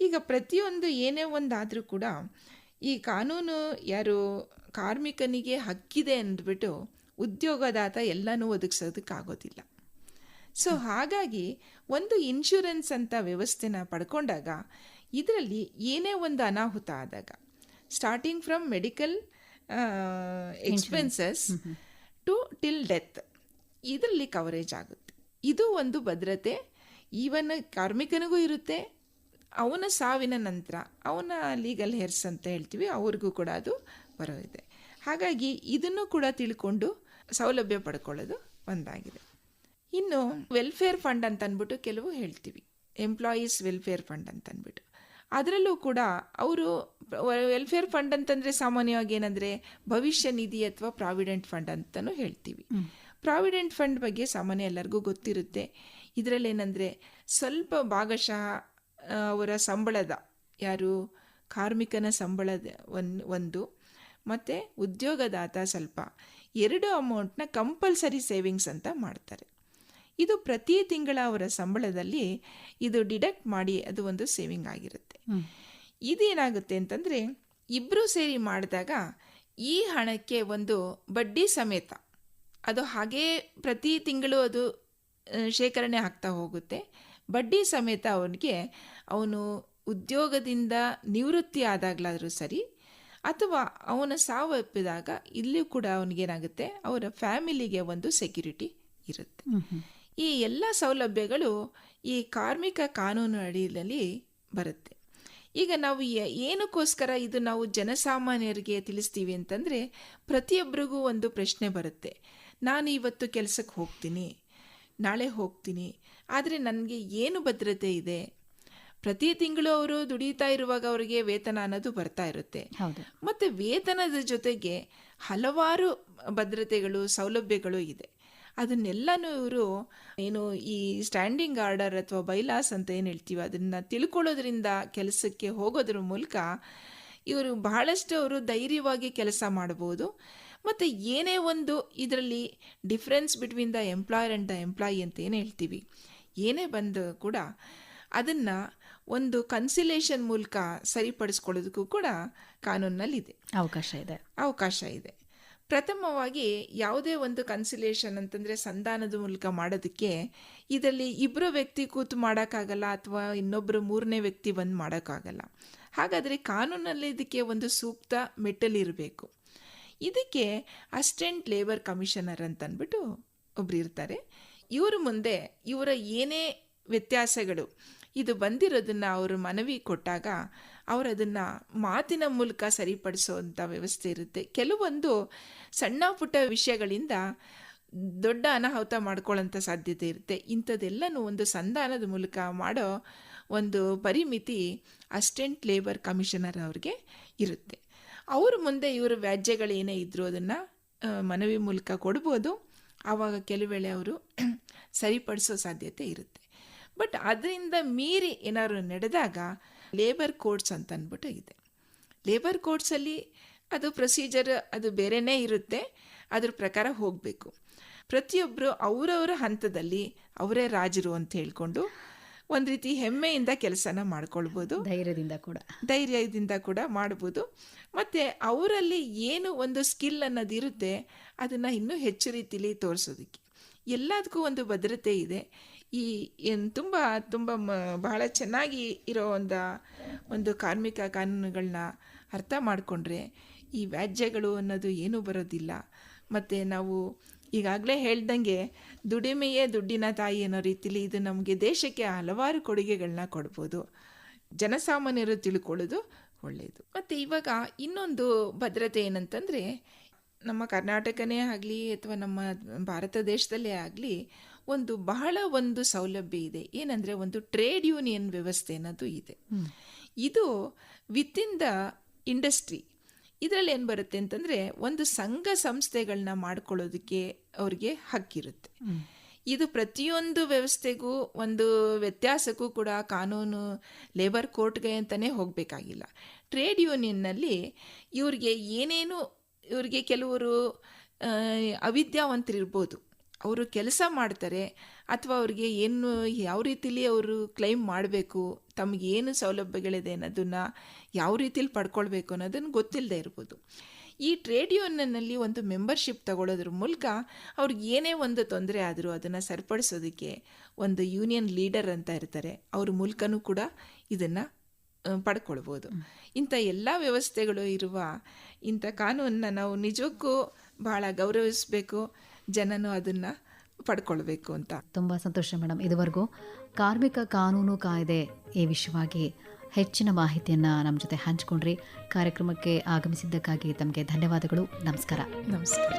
ಈಗ ಪ್ರತಿಯೊಂದು ಏನೇ ಒಂದಾದರೂ ಕೂಡ ಈ ಕಾನೂನು ಯಾರು ಕಾರ್ಮಿಕನಿಗೆ ಹಕ್ಕಿದೆ ಅಂದ್ಬಿಟ್ಟು ಉದ್ಯೋಗದಾತ ಎಲ್ಲನೂ ಒದಗಿಸೋದಕ್ಕಾಗೋದಿಲ್ಲ. ಸೊ ಹಾಗಾಗಿ ಒಂದು ಇನ್ಶೂರೆನ್ಸ್ ಅಂತ ವ್ಯವಸ್ಥೆನ ಪಡ್ಕೊಂಡಾಗ ಇದರಲ್ಲಿ ಏನೇ ಒಂದು ಅನಾಹುತ ಆದಾಗ starting from medical expenses to till death ಇದರಲ್ಲಿ ಕವರೇಜ್ ಆಗುತ್ತೆ. ಇದು ಒಂದು ಭದ್ರತೆ. ಈವನ್ ಕಾರ್ಮಿಕನಿಗೂ ಇರುತ್ತೆ. ಅವನ ಸಾವಿನ ನಂತರ ಅವನ ಲೀಗಲ್ ಹೆರ್ಸ್ ಅಂತ ಹೇಳ್ತೀವಿ ಅವ್ರಿಗೂ ಕೂಡ ಅದು ಬರೋದಿದೆ ಹಾಗಾಗಿ ಇದನ್ನು ಕೂಡ ತಿಳ್ಕೊಂಡು ಸೌಲಭ್ಯ ಪಡ್ಕೊಳ್ಳೋದು ಒಂದಾಗಿದೆ. ಇನ್ನು ವೆಲ್ಫೇರ್ ಫಂಡ್ ಅಂತ ಅಂದ್ಬಿಟ್ಟು ಕೆಲವು ಹೇಳ್ತೀವಿ. ಎಂಪ್ಲಾಯೀಸ್ ವೆಲ್ಫೇರ್ ಫಂಡ್ ಅಂತ ಅಂದ್ಬಿಟ್ಟು ಅದರಲ್ಲೂ ಕೂಡ ಅವರು ವೆಲ್ಫೇರ್ ಫಂಡ್ ಅಂತಂದರೆ ಸಾಮಾನ್ಯವಾಗಿ ಏನಂದರೆ ಭವಿಷ್ಯ ನಿಧಿ ಅಥವಾ ಪ್ರಾವಿಡೆಂಟ್ ಫಂಡ್ ಅಂತಲೂ ಹೇಳ್ತೀವಿ. ಪ್ರಾವಿಡೆಂಟ್ ಫಂಡ್ ಬಗ್ಗೆ ಸಾಮಾನ್ಯ ಎಲ್ಲರಿಗೂ ಗೊತ್ತಿರುತ್ತೆ. ಇದರಲ್ಲಿ ಏನಂದರೆ ಸ್ವಲ್ಪ ಭಾಗಶಃ ಅವರ ಸಂಬಳದ ಯಾರು ಕಾರ್ಮಿಕನ ಸಂಬಳದ ಒನ್ ಒಂದು ಮತ್ತು ಉದ್ಯೋಗದಾತ ಸ್ವಲ್ಪ ಎರಡು ಅಮೌಂಟ್ನ ಕಂಪಲ್ಸರಿ ಸೇವಿಂಗ್ಸ್ ಅಂತ ಮಾಡ್ತಾರೆ. ಇದು ಪ್ರತಿ ತಿಂಗಳ ಅವರ ಸಂಬಳದಲ್ಲಿ ಇದು ಡಿಡಕ್ಟ್ ಮಾಡಿ ಅದು ಒಂದು ಸೇವಿಂಗ್ ಆಗಿರುತ್ತೆ. ಇದೇನಾಗುತ್ತೆ ಅಂತಂದರೆ ಇಬ್ಬರು ಸೇರಿ ಮಾಡಿದಾಗ ಈ ಹಣಕ್ಕೆ ಒಂದು ಬಡ್ಡಿ ಸಮೇತ ಅದು ಹಾಗೇ ಪ್ರತಿ ತಿಂಗಳು ಅದು ಶೇಖರಣೆ ಆಗ್ತಾ ಹೋಗುತ್ತೆ ಬಡ್ಡಿ ಸಮೇತ ಅವನಿಗೆ ಅವನು ಉದ್ಯೋಗದಿಂದ ನಿವೃತ್ತಿ ಆದಾಗಲಾದರೂ ಸರಿ ಅಥವಾ ಅವನ ಸಾವಪ್ಪಿದಾಗ ಇಲ್ಲಿಯೂ ಕೂಡ ಅವನಿಗೇನಾಗುತ್ತೆ ಅವರ ಫ್ಯಾಮಿಲಿಗೆ ಒಂದು ಸೆಕ್ಯುರಿಟಿ ಇರುತ್ತೆ. ಈ ಎಲ್ಲ ಸೌಲಭ್ಯಗಳು ಈ ಕಾರ್ಮಿಕ ಕಾನೂನು ಅಡಿಯಲ್ಲಿ ಬರುತ್ತೆ. ಈಗ ನಾವು ಏನಕ್ಕೋಸ್ಕರ ಇದು ನಾವು ಜನಸಾಮಾನ್ಯರಿಗೆ ತಿಳಿಸ್ತೀವಿ ಅಂತಂದರೆ ಪ್ರತಿಯೊಬ್ಬರಿಗೂ ಒಂದು ಪ್ರಶ್ನೆ ಬರುತ್ತೆ. ನಾನು ಇವತ್ತು ಕೆಲಸಕ್ಕೆ ಹೋಗ್ತೀನಿ ನಾಳೆ ಹೋಗ್ತೀನಿ ಆದರೆ ನನಗೆ ಏನು ಭದ್ರತೆ ಇದೆ? ಪ್ರತಿ ತಿಂಗಳು ಅವರು ದುಡಿತಾ ಇರುವಾಗ ಅವರಿಗೆ ವೇತನ ಅನ್ನೋದು ಬರ್ತಾ ಇರುತ್ತೆ. ಮತ್ತು ವೇತನದ ಜೊತೆಗೆ ಹಲವಾರು ಭದ್ರತೆಗಳು ಸೌಲಭ್ಯಗಳು ಇದೆ. ಅದನ್ನೆಲ್ಲನೂ ಇವರು ಏನು ಈ ಸ್ಟ್ಯಾಂಡಿಂಗ್ ಆರ್ಡರ್ ಅಥವಾ ಬೈಲಾಸ್ ಅಂತ ಏನು ಹೇಳ್ತೀವಿ ಅದನ್ನು ತಿಳ್ಕೊಳ್ಳೋದ್ರಿಂದ ಕೆಲಸಕ್ಕೆ ಹೋಗೋದ್ರ ಮೂಲಕ ಇವರು ಬಹಳಷ್ಟು ಅವರು ಧೈರ್ಯವಾಗಿ ಕೆಲಸ ಮಾಡ್ಬೋದು. ಮತ್ತು ಏನೇ ಒಂದು ಇದರಲ್ಲಿ difference between the employer and the employee ಅಂತ ಏನು ಹೇಳ್ತೀವಿ ಏನೇ ಬಂದು ಕೂಡ ಅದನ್ನು ಒಂದು ಕನ್ಸಿಲೇಷನ್ ಮೂಲಕ ಸರಿಪಡಿಸ್ಕೊಳ್ಳೋದಕ್ಕೂ ಕೂಡ ಕಾನೂನಿನಲ್ಲಿದೆ ಅವಕಾಶ ಇದೆ. ಅವಕಾಶ ಇದೆ. ಪ್ರಥಮವಾಗಿ ಯಾವುದೇ ಒಂದು ಕನ್ಸಿಲೇಷನ್ ಅಂತಂದರೆ ಸಂಧಾನದ ಮೂಲಕ ಮಾಡೋದಕ್ಕೆ ಇದರಲ್ಲಿ ಇಬ್ಬರು ವ್ಯಕ್ತಿ ಕೂತು ಮಾಡೋಕ್ಕಾಗಲ್ಲ ಅಥವಾ ಇನ್ನೊಬ್ಬರು ಮೂರನೇ ವ್ಯಕ್ತಿ ಬಂದು ಮಾಡೋಕ್ಕಾಗಲ್ಲ. ಹಾಗಾದರೆ ಕಾನೂನಲ್ಲಿ ಇದಕ್ಕೆ ಒಂದು ಸೂಕ್ತ ಮೆಟ್ಟಲಿರಬೇಕು ಇದಕ್ಕೆ ಅಸಿಸ್ಟೆಂಟ್ ಲೇಬರ್ ಕಮಿಷನರ್ ಅಂತನ್ಬಿಟ್ಟು ಒಬ್ರು ಇರ್ತಾರೆ. ಇವರು ಮುಂದೆ ಇವರ ಏನೇ ವ್ಯತ್ಯಾಸಗಳು, ಇದು ಬಂದಿರೋದನ್ನು ಅವರು ಮನವಿ ಕೊಟ್ಟಾಗ ಅವರು ಅದನ್ನು ಮಾತಿನ ಮೂಲಕ ಸರಿಪಡಿಸುವಂಥ ವ್ಯವಸ್ಥೆ ಇರುತ್ತೆ. ಕೆಲವೊಂದು ಸಣ್ಣ ಪುಟ್ಟ ವಿಷಯಗಳಿಂದ ದೊಡ್ಡ ಅನಾಹುತ ಮಾಡ್ಕೊಳ್ಳೋಂಥ ಸಾಧ್ಯತೆ ಇರುತ್ತೆ. ಇಂಥದ್ದೆಲ್ಲನೂ ಒಂದು ಸಂಧಾನದ ಮೂಲಕ ಮಾಡೋ ಒಂದು ಪರಿಮಿತಿ ಅಸ್ಟೆಂಟ್ ಲೇಬರ್ ಕಮಿಷನರ್ ಅವ್ರಿಗೆ ಇರುತ್ತೆ. ಅವ್ರ ಮುಂದೆ ಇವರ ವ್ಯಾಜ್ಯಗಳೇನೇ ಇದ್ದರೂ ಅದನ್ನು ಮನವಿ ಮೂಲಕ ಕೊಡ್ಬೋದು. ಆವಾಗ ಕೆಲವೇಳೆ ವೇಳೆ ಅವರು ಸರಿಪಡಿಸೋ ಸಾಧ್ಯತೆ ಇರುತ್ತೆ. ಬಟ್ ಅದರಿಂದ ಮೀರಿ ಏನಾದರೂ ನಡೆದಾಗ ಲೇಬರ್ ಕೋಡ್ಸ್ ಅಂತ ಅಂದ್ಬಿಟ್ಟು ಇದೆ ಲೇಬರ್ ಕೋಡ್ಸಲ್ಲಿ ಅದು ಪ್ರೊಸೀಜರ್ ಅದು ಬೇರೆಯೇ ಇರುತ್ತೆ ಅದ್ರ ಪ್ರಕಾರ ಹೋಗಬೇಕು. ಪ್ರತಿಯೊಬ್ಬರು ಅವರವರ ಹಂತದಲ್ಲಿ ಅವರೇ ರಾಜರು ಅಂತ ಹೇಳ್ಕೊಂಡು ಒಂದು ರೀತಿ ಹೆಮ್ಮೆಯಿಂದ ಕೆಲಸನ ಮಾಡ್ಕೊಳ್ಬೋದು. ಧೈರ್ಯದಿಂದ ಕೂಡ. ಧೈರ್ಯದಿಂದ ಕೂಡ ಮಾಡ್ಬೋದು. ಮತ್ತು ಅವರಲ್ಲಿ ಏನು ಒಂದು ಸ್ಕಿಲ್ ಅನ್ನೋದಿರುತ್ತೆ ಅದನ್ನು ಇನ್ನೂ ಹೆಚ್ಚು ರೀತಿಲಿ ತೋರಿಸೋದಕ್ಕೆ. ಎಲ್ಲದಕ್ಕೂ ಒಂದು ಭದ್ರತೆ ಇದೆ. ಈ, ಏನು ತುಂಬ ತುಂಬ ಬಹಳ ಚೆನ್ನಾಗಿ ಇರೋ ಒಂದು ಒಂದು ಕಾರ್ಮಿಕ ಕಾನೂನುಗಳನ್ನ ಅರ್ಥ ಮಾಡಿಕೊಂಡ್ರೆ ಈ ವ್ಯಾಜ್ಯಗಳು ಅನ್ನೋದು ಏನೂ ಬರೋದಿಲ್ಲ. ಮತ್ತು ನಾವು ಈಗಾಗಲೇ ಹೇಳ್ದಂಗೆ ದುಡಿಮೆಯೇ ದುಡ್ಡಿನ ತಾಯಿ ಅನ್ನೋ ರೀತಿಲಿ ಇದು ನಮಗೆ ದೇಶಕ್ಕೆ ಹಲವಾರು ಕೊಡುಗೆಗಳನ್ನ ಕೊಡ್ಬೋದು. ಜನಸಾಮಾನ್ಯರು ತಿಳ್ಕೊಳ್ಳೋದು ಒಳ್ಳೆಯದು ಮತ್ತು ಇವಾಗ ಇನ್ನೊಂದು ಭದ್ರತೆ ಏನಂತಂದರೆ ನಮ್ಮ ಕರ್ನಾಟಕನೇ ಆಗಲಿ ಅಥವಾ ನಮ್ಮ ಭಾರತ ದೇಶದಲ್ಲೇ ಆಗಲಿ ಒಂದು ಬಹಳ ಒಂದು ಸೌಲಭ್ಯ ಇದೆ. ಏನಂದ್ರೆ ಒಂದು ಟ್ರೇಡ್ ಯೂನಿಯನ್ ವ್ಯವಸ್ಥೆ ಅನ್ನೋದು ಇದೆ. ಇದು ವಿತಿನ್ ದ ಇಂಡಸ್ಟ್ರಿ ಇದರಲ್ಲಿ ಏನು ಬರುತ್ತೆ ಅಂತಂದರೆ ಒಂದು ಸಂಘ ಸಂಸ್ಥೆಗಳನ್ನ ಮಾಡ್ಕೊಳ್ಳೋದಕ್ಕೆ ಅವ್ರಿಗೆ ಹಕ್ಕಿರುತ್ತೆ. ಇದು ಪ್ರತಿಯೊಂದು ವ್ಯವಸ್ಥೆಗೂ ಒಂದು ವ್ಯತ್ಯಾಸಕ್ಕೂ ಕೂಡ ಕಾನೂನು ಲೇಬರ್ ಕೋರ್ಟ್ಗೆ ಅಂತಲೇ ಹೋಗಬೇಕಾಗಿಲ್ಲ. ಟ್ರೇಡ್ ಯೂನಿಯನ್ನಲ್ಲಿ ಇವ್ರಿಗೆ ಏನೇನು ಇವ್ರಿಗೆ ಕೆಲವರು ಅವಿದ್ಯಾವಂತರಿರ್ಬೋದು. ಅವರು ಕೆಲಸ ಮಾಡ್ತಾರೆ ಅಥವಾ ಅವ್ರಿಗೆ ಏನು ಯಾವ ರೀತಿಲಿ ಅವರು ಕ್ಲೈಮ್ ಮಾಡಬೇಕು ತಮಗೆ ಏನು ಸೌಲಭ್ಯಗಳಿದೆ ಅನ್ನೋದನ್ನು ಯಾವ ರೀತಿಲಿ ಪಡ್ಕೊಳ್ಬೇಕು ಅನ್ನೋದನ್ನು ಗೊತ್ತಿಲ್ಲದೆ ಇರ್ಬೋದು. ಈ ಟ್ರೇಡ್ ಯೂನಿಯನ್ನಲ್ಲಿ ಒಂದು ಮೆಂಬರ್ಶಿಪ್ ತಗೊಳ್ಳೋದ್ರ ಮೂಲಕ ಅವ್ರಿಗೆ ಏನೇ ಒಂದು ತೊಂದರೆ ಆದರೂ ಅದನ್ನು ಸರಿಪಡಿಸೋದಕ್ಕೆ ಒಂದು ಯೂನಿಯನ್ ಲೀಡರ್ ಅಂತ ಇರ್ತಾರೆ. ಅವ್ರ ಮೂಲಕನೂ ಕೂಡ ಇದನ್ನು ಪಡ್ಕೊಳ್ಬೋದು. ಇಂಥ ಎಲ್ಲ ವ್ಯವಸ್ಥೆಗಳು ಇರುವ ಇಂಥ ಕಾನೂನನ್ನ ನಾವು ನಿಜಕ್ಕೂ ಬಹಳ ಗೌರವಿಸಬೇಕು. ಜನನು ಅದನ್ನು ಪಡ್ಕೊಳ್ಬೇಕು ಅಂತ. ತುಂಬ ಸಂತೋಷ ಮೇಡಮ್. ಇದುವರೆಗೂ ಕಾರ್ಮಿಕ ಕಾನೂನು ಕಾಯ್ದೆ ಈ ವಿಷಯವಾಗಿ ಹೆಚ್ಚಿನ ಮಾಹಿತಿಯನ್ನು ನಮ್ಮ ಜೊತೆ ಹಂಚಿಕೊಂಡ್ರಿ. ಕಾರ್ಯಕ್ರಮಕ್ಕೆ ಆಗಮಿಸಿದ್ದಕ್ಕಾಗಿ ತಮಗೆ ಧನ್ಯವಾದಗಳು. ನಮಸ್ಕಾರ. ನಮಸ್ಕಾರ.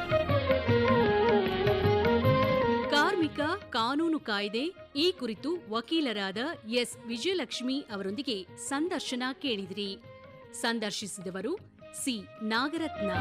ಕಾರ್ಮಿಕ ಕಾನೂನು ಕಾಯ್ದೆ ಈ ಕುರಿತು ವಕೀಲರಾದ ಎಸ್. ವಿಜಯಲಕ್ಷ್ಮಿ ಅವರೊಂದಿಗೆ ಸಂದರ್ಶನ ಕೇಳಿದಿರಿ. ಸಂದರ್ಶಿಸಿದವರು ಸಿ. ನಾಗರತ್ನ.